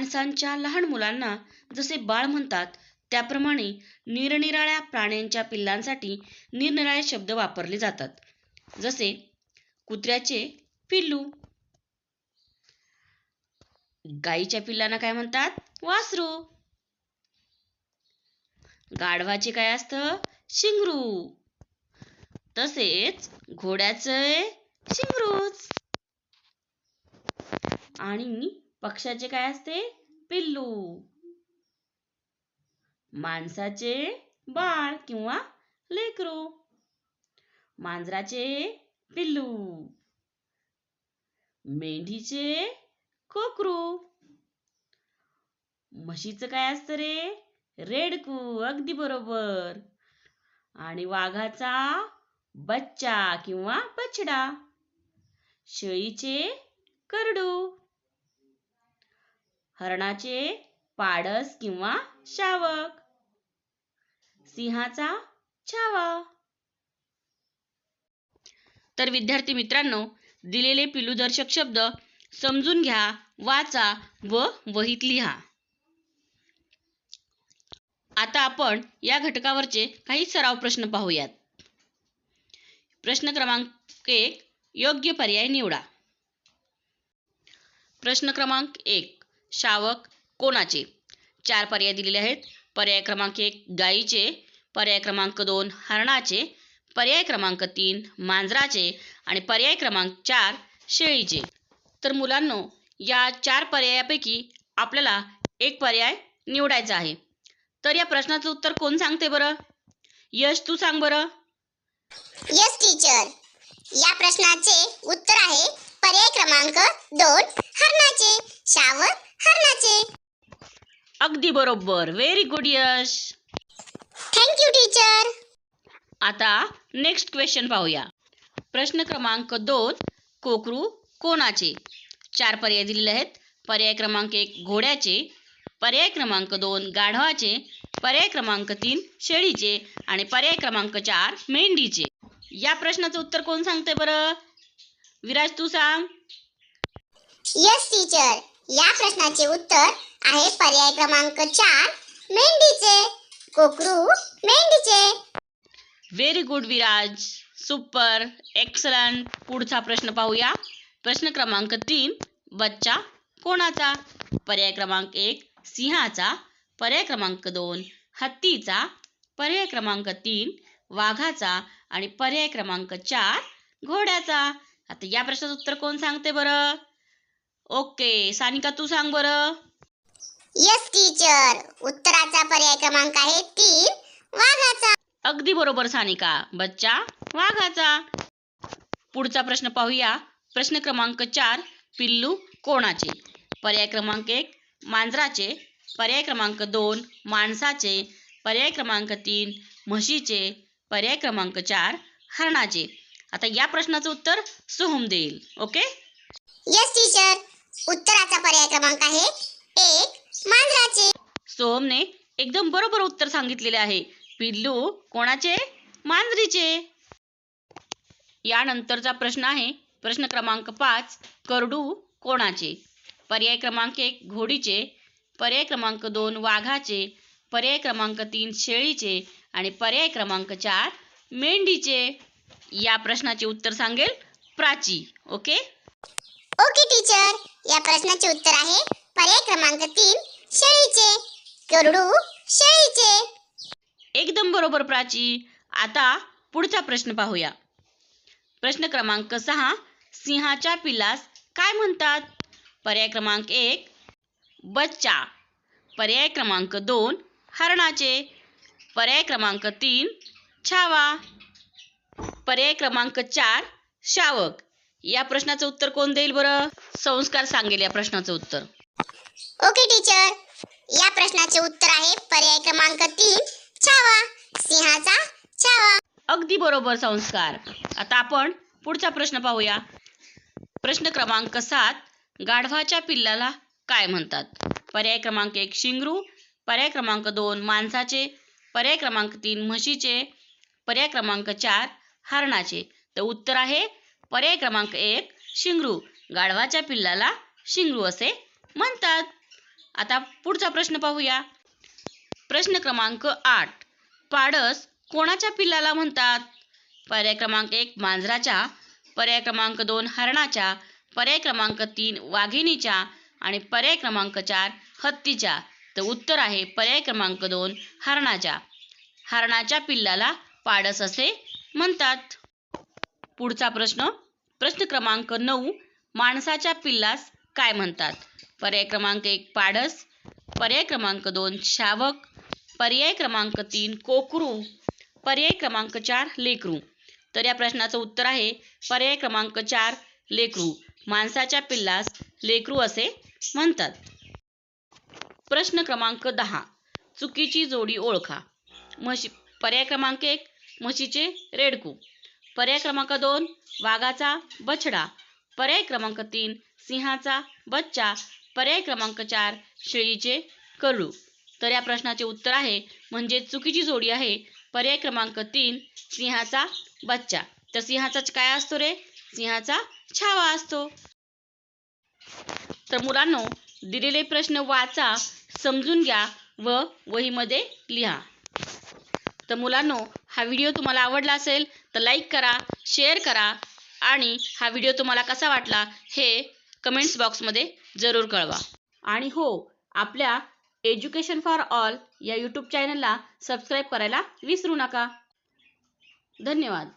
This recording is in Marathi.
माणसांच्या लहान मुलांना जसे बाळ म्हणतात त्याप्रमाणे निरनिराळ्या प्राण्यांच्या पिल्लांसाठी निरनिराळे शब्द वापरले जातात. जसे कुत्र्याचे पिल्लू. गाईच्या पिल्लांना काय म्हणतात? वासरू. गाढवाचे काय असतं? शिंगरू. तसेच घोड्याचे शिंगरूच. आणि पक्ष्याचे काय असते? पिल्लू. माणसाचे बाळ किंवा लेकरू. मांजराचे पिल्लू. मेंढीचे कोकरू. म्हशीचं काय असतं रे? रेडकू अगदी बरोबर. आणि वाघाचा बच्चा किंवा बछडा. शेळीचे करडू. हरणाचे पाडस किंवा शावक. सिंहाचा छावा. तर विद्यार्थी मित्रांनो दिलेले पिलूदर्शक शब्द समजून घ्या वाचा व वहीत लिहा. आता आपण या घटकावरचे काही सराव प्रश्न पाहूयात. प्रश्न क्रमांक एक योग्य पर्याय निवडा. प्रश्न क्रमांक एक शावक कोणाचे? चार पर्याय दिलेले आहेत. पर्याय क्रमांक एक गाईचे. पर्याय क्रमांक दोन हरणाचे. पर्याय क्रमांक तीन मांजराचे. आणि पर्याय क्रमांक चार शेळीचे. तर मुलांनो या चार पर्यायापैकी आपल्याला एक पर्याय निवडायचा आहे. तर या प्रश्नाचं उत्तर कोण सांगते बरं? यश तू सांग बरं. यस टीचर या प्रश्नाचे उत्तर आहे पर्याय क्रमांक दोन हरणाचे. शावक हरणाचे. अगदी बरोबर. Very good Yash. Thank you teacher आता नेक्स्ट क्वेश्चन पाहूया. प्रश्न क्रमांक दोन कोकरू कोणाचे? चार पर्याय दिलेले आहेत. पर्याय क्रमांक एक घोड्याचे. पर्याय क्रमांक दोन गाढवाचे. पर्याय क्रमांक तीन शेळीचे. आणि पर्याय क्रमांक चार मेंढीचे. या प्रश्नाचं उत्तर कोण सांगते बरं? विराज तू सांग. यस टीचर या प्रश्नाचे उत्तर आहे पर्याय क्रमांक चार मेंढीचे. कोकरू मेंढीचे. Very good Viraj. Super excellent पुढचा प्रश्न पाहूया. प्रश्न क्रमांक तीन बच्चा कोणाचा? पर्याय क्रमांक एक सिंहाचा. पर्याय क्रमांक दोन हत्तीचा. पर्याय क्रमांक तीन वाघाचा. आणि पर्याय क्रमांक चार घोड्याचा. आता या प्रश्नाचं उत्तर कोण सांगते बरं? ओके सानिका तू सांग बरं. यस टीचर उत्तराचा पर्याय क्रमांक आहे तीन. वाघाचा. अगदी बरोबर सानिका. बच्चा वाघाचा. पुढचा प्रश्न पाहूया. प्रश्न क्रमांक चार पिल्लू कोणाचे? पर्याय क्रमांक एक मांजराचे. पर्याय क्रमांक दोन माणसाचे. पर्याय क्रमांक तीन म्हशीचे. पर्याय क्रमांक चार हरणाचे. आता या प्रश्नाचं उत्तर सोहम देईल. ओके? यस टीचर उत्तराचा पर्याय क्रमांक आहे एक मांजराचे. सोहमने एकदम बरोबर उत्तर सांगितलेले आहे. पिल्लू कोणाचे? मांजरीचे. यानंतरचा प्रश्न आहे. प्रश्न क्रमांक पाच करडू कोणाचे? पर्याय क्रमांक एक घोडीचे. पर्याय क्रमांक दोन वाघाचे. पर्याय क्रमांक तीन शेळीचे. आणि पर्याय क्रमांक चार मेंढीचे. या प्रश्नाचे उत्तर सांगेल प्राची. ओके? Okay teacher. या प्रश्नाचे उत्तर आहे पर्याय क्रमांक तीन शेळीचे. गरुडू शेळीचे. एकदम बरोबर प्राची. आता पुढचा प्रश्न पाहूया. प्रश्न क्रमांक सहा सिंहाच्या पिलास काय म्हणतात? पर्याय क्रमांक एक बच्चा. पर्याय क्रमांक दोन हरणाचे. पर्याय क्रमांक तीन छावा. पर्याय क्रमांक चार शावक. या प्रश्नाचं उत्तर कोण देईल बरं? संस्कार सांगेल या प्रश्नाचं उत्तर. ओके टीचर या प्रश्नाचे उत्तर आहे पर्याय क्रमांक तीन छावा. सिंहाचा छावा. अगदी बरोबर संस्कार. आता आपण पुढचा प्रश्न पाहूया. प्रश्न क्रमांक सात गाढवाच्या पिल्लाला काय म्हणतात? पर्याय क्रमांक एक शिंगरू. पर्याय क्रमांक दोन माणसाचे. पर्याय क्रमांक तीन म्हशीचे. पर्याय क्रमांक चार हरणाचे. तर उत्तर आहे पर्याय क्रमांक एक शिंगरू. गाढवाच्या पिल्लाला शिंगरू असे म्हणतात. आता पुढचा प्रश्न पाहूया. प्रश्न क्रमांक आठ पाडस कोणाच्या पिल्लाला म्हणतात? पर्याय क्रमांक एक मांजराच्या. पर्याय क्रमांक दोन हरणाच्या. पर्याय क्रमांक तीन वाघिणीच्या. आणि पर्याय क्रमांक चार हत्तीच्या. तर उत्तर आहे पर्याय क्रमांक दोन हरणाच्या. हरणाच्या पिल्लाला पाडस असे म्हणतात. पुढचा प्रश्न. प्रश्न क्रमांक नऊ माणसाच्या पिल्लास काय म्हणतात? पर्याय क्रमांक एक पाडस. पर्याय क्रमांक दोन शावक. पर्याय क्रमांक तीन कोकरू. पर्याय क्रमांक चार लेकरू. तर या प्रश्नाचं उत्तर आहे पर्याय क्रमांक चार लेकरू. माणसाच्या पिल्लास लेकरू असे म्हणतात. प्रश्न क्रमांक दहा चुकीची जोडी ओळखा. म्हशी पर्याय क्रमांक एक म्हशीचे रेडकू. पर्याय क्रमांक दोन वाघाचा बछडा. पर्याय क्रमांक तीन सिंहाचा बच्चा. पर्याय क्रमांक चार शेळीचे कळू तर या प्रश्नाचे उत्तर आहे म्हणजे चुकीची जोडी आहे. पर्याय क्रमांक तीन सिंहाचा बच्चा. तर सिंहाचा काय असतो रे? सिंहाचा छावा असतो. तर मुलांनो दिलेले प्रश्न वाचा समजून घ्या व वहीमध्ये लिहा. तर मुलांनो हा व्हिडिओ तुम्हाला आवडला असेल तर लाईक करा शेअर करा आणि हा व्हिडिओ तुम्हाला कसा वाटला हे कमेंट्स बॉक्समध्ये जरूर कळवा. आणि हो आपल्या एज्युकेशन फॉर ऑल या यूट्यूब चॅनलला सबस्क्राईब करायला विसरू नका. धन्यवाद.